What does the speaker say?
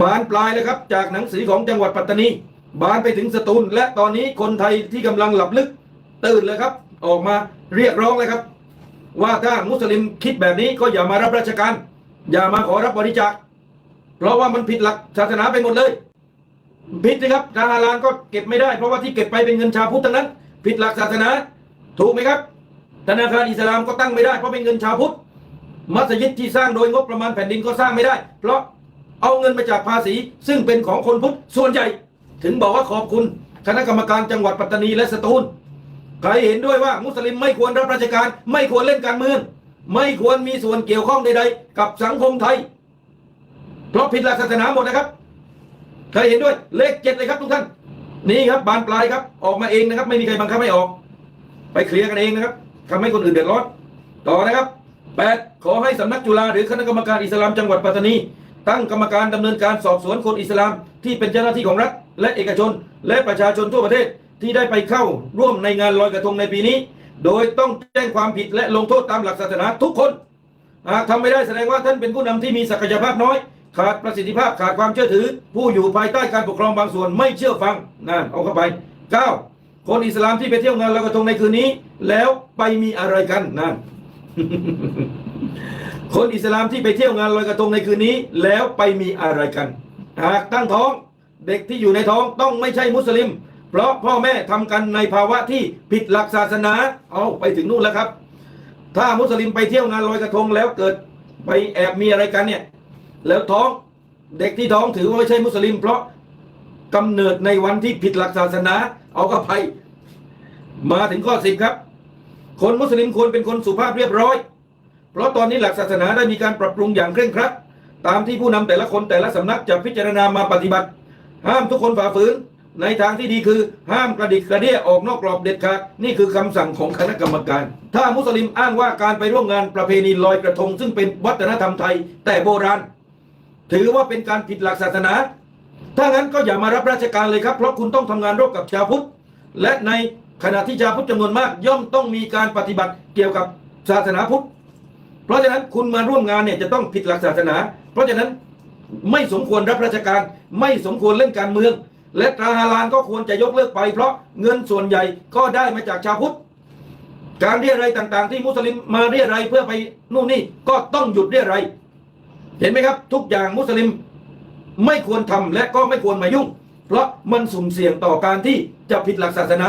บานปลายเลยครับ จากหนังสือของจังหวัดปัตตานี บานไปถึงสตูล และตอนนี้คนไทยที่กำลังหลับลึกตื่นเลยครับ ออกมาเรียกร้องเลยครับ ว่าถ้ามุสลิมคิดแบบนี้ก็อย่ามารับราชการ อย่ามาขอรับบริจาคเพราะว่ามันผิดหลักศาสนาไปหมดเลยผิดนะครับทางฮาลาลก็เก็บไม่ได้ เพราะว่าที่เก็บไปเป็นเงินชาวพุทธทั้งนั้น ผิดหลักศาสนา ถูกไหมครับ ธนาคารอิสลามก็ตั้งไม่ได้เพราะเป็นเงินชาวพุทธมัสยิดที่สร้างโดยงบประมาณแผ่นดินก็สร้างไม่ได้ เพราะ เอาเงินมาจากภาษี ซึ่งเป็นของคนพุทธส่วนใหญ่ ถึงบอกว่าขอบคุณ คณะกรรมการจังหวัดปัตตานีและสตูลใครเห็นด้วยว่ามุสลิมไม่ควรรับราชการ ไม่ควรเล่นการเมือง ไม่ควรมีส่วนเกี่ยวข้องใดๆ กับสังคมไทย เพราะผิดหลักศาสนาหมดนะครับ ใครเห็นด้วยเลขเจ็ดเลยครับทุกท่าน นี่ครับบานปลายครับ ออกมาเองนะครับ ไม่มีใครบังคับให้ออก ไปเคลียร์กันเองนะครับทำให้คนอื่นเดือดร้อน ต่อนะครับ 8. ขอให้สำนักจุฬาหรือคณะกรรมการอิสลามจังหวัดปัตตานี ตั้งกรรมการดำเนินการสอบสวนคนอิสลาม ที่เป็นเจ้าหน้าที่ของรัฐ และเอกชน และประชาชนทั่วประเทศที่ได้ไปเข้าร่วมในงานลอยกระทงในปีนี้ โดยต้องแจ้งความผิดและลงโทษตามหลักศาสนาทุกคนหากทำไม่ได้แสดงว่าท่านเป็นผู้นำที่มีศักยภาพน้อย ขาดประสิทธิภาพขาดความเชื่อถือ ผู้อยู่ภายใต้การปกครองบางส่วนไม่เชื่อฟังนั่นเอาเข้าไป 9. คนอิสลามที่ไปเที่ยวงานลอยกระทงในคืนนี้ แล้วไปมีอะไรกันนั่น คนอิสลามที่ไปเที่ยวงานลอยกระทงในคืนนี้ แล้วไปมีอะไรกัน หากตั้งท้องเด็กที่อยู่ในท้องต้องไม่ใช่มุสลิม เพราะพ่อแม่ทำกันในภาวะที่ผิดหลักศาสนา เอาไปถึงนู่นแล้วครับ ถ้ามุสลิมไปเที่ยวงานลอยกระทงแล้วเกิดไปแอบมีอะไรกันเนี่ย แล้วท้องเด็กที่ท้องถือว่าไม่ใช่มุสลิม เพราะกำเนิดในวันที่ผิดหลักศาสนา เอาก็ไปมาถึงข้อสิบครับ คนมุสลิมควรเป็นคนสุภาพเรียบร้อย เพราะตอนนี้หลักศาสนาได้มีการปรับปรุงอย่างเคร่งครัด ตามที่ผู้นำแต่ละคนแต่ละสำนักจะพิจารณามาปฏิบัติ ห้ามทุกคนฝ่าฝืน ในทางที่ดีคือห้ามกระดิกกระเดี้ยออกนอกกรอบเด็ดขาดนี่คือคำสั่งของคณะกรรมการ ถ้ามุสลิมอ้างว่าการไปร่วมงานประเพณีลอยกระทง ซึ่งเป็นวัฒนธรรมไทยแต่โบราณ ถือว่าเป็นการผิดหลักศาสนา ถ้างั้นก็อย่ามารับราชการเลยครับ เพราะคุณต้องทำงานร่วมกับชาวพุทธและใน ขณะที่ชาวพุทธจำนวนมาก ย่อมต้องมีการปฏิบัติเกี่ยวกับศาสนาพุทธ เพราะฉะนั้นคุณมาร่วมงานเนี่ยจะต้องผิดหลักศาสนา เพราะฉะนั้นไม่สมควรรับราชการ ไม่สมควรเล่นการเมือง และตราฮาลาลก็ควรจะยกเลิกไป เพราะเงินส่วนใหญ่ก็ได้มาจากชาวพุทธ การเรียอะไรต่างๆ ที่มุสลิมมาเรียอะไรเพื่อไปนู่นนี่ก็ต้องหยุดเรียอะไรเห็นไหมครับ ทุกอย่างมุสลิมไม่ควรทำและก็ไม่ควรมายุ่ง เพราะมันสุ่มเสี่ยงต่อการที่จะผิดหลักศาสนา